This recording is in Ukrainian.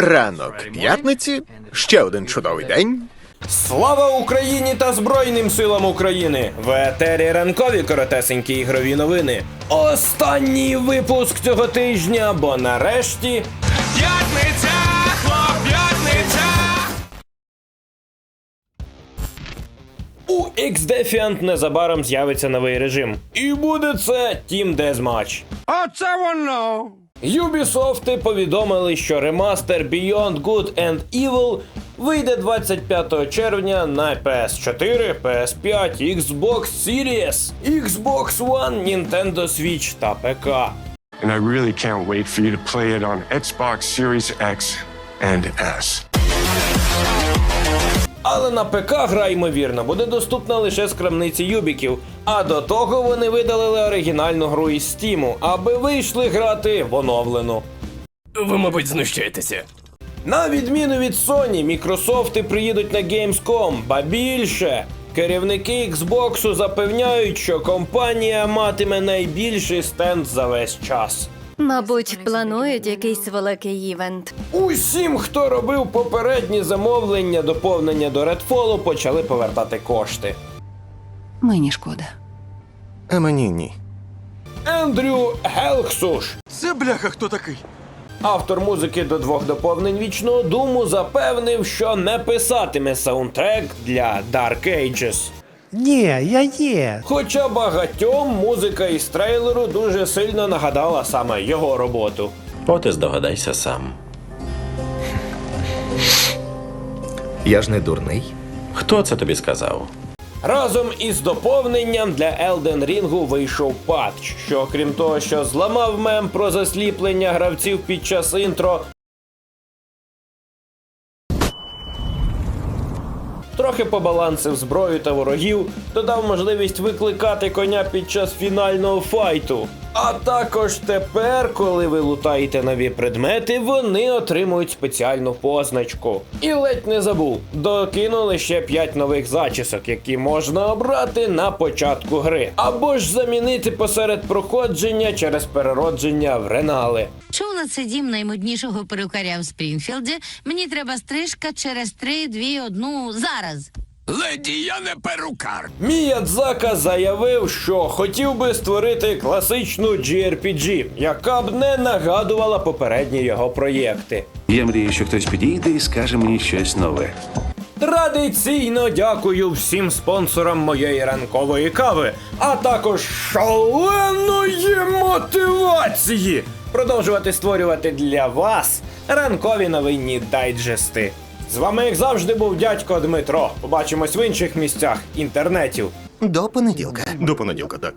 Ранок п'ятниці, ще один чудовий день. Слава Україні та Збройним силам України! В етері ранкові коротесенькі ігрові новини. Останній випуск цього тижня, бо нарешті П'ятниця, хлоп, п'ятниця! у X-Defiant незабаром з'явиться новий режим. І буде це Team Deathmatch. Оце воно! Ubisoft повідомили, що ремастер Beyond Good and Evil вийде 25 червня на PS4, PS5, Xbox Series, Xbox One, Nintendo Switch та ПК. and I really can't wait for you to play it on Xbox Series X and S. Але на ПК гра, ймовірно, буде доступна лише з крамниці Юбіків. А до того вони видалили оригінальну гру із Стіму, аби вийшли грати в оновлену. Ви, мабуть, знущаєтеся. На відміну від Sony, Мікрософти приїдуть на Gamescom, ба більше. Керівники Xbox запевняють, що компанія матиме найбільший стенд за весь час. Мабуть, планують якийсь великий івент. Усім, хто робив попередні замовлення, доповнення до Redfall, почали повертати кошти. Мені шкода. А мені ні. Ендрю Гелксуш, Це бляха хто такий? автор музики до двох доповнень вічного думу, запевнив, що не писатиме саундтрек для Dark Ages. Ні, я є. Хоча багатьом музика із трейлеру дуже сильно нагадала саме його роботу. От і здогадайся сам. Я ж не дурний. Хто це тобі сказав? Разом із доповненням для Elden Ring вийшов патч, що окрім того, що зламав мем про засліплення гравців під час інтро. Трохи побалансив зброю та ворогів, додав можливість викликати коня під час фінального файту. А також тепер, коли ви лутаєте нові предмети, вони отримують спеціальну позначку. І ледь не забув, докинули ще 5 нових зачісок, які можна обрати на початку гри, або ж замінити посеред проходження через переродження в ренали. Чула це дім наймоднішого перукаря в Спрінфілді. Мені треба стрижка через три, дві, одну зараз. Леді, я не перукар. Міядзака заявив, що хотів би створити класичну JRPG, яка б не нагадувала попередні його проєкти. Я мрію, що хтось підійде і скаже мені щось нове. Традиційно дякую всім спонсорам моєї ранкової кави, а також шаленої мотивації продовжувати створювати для вас ранкові новинні дайджести. З вами, як завжди, був дядько Дмитро. Побачимось в інших місцях інтернетів. До понеділка. До понеділка, так.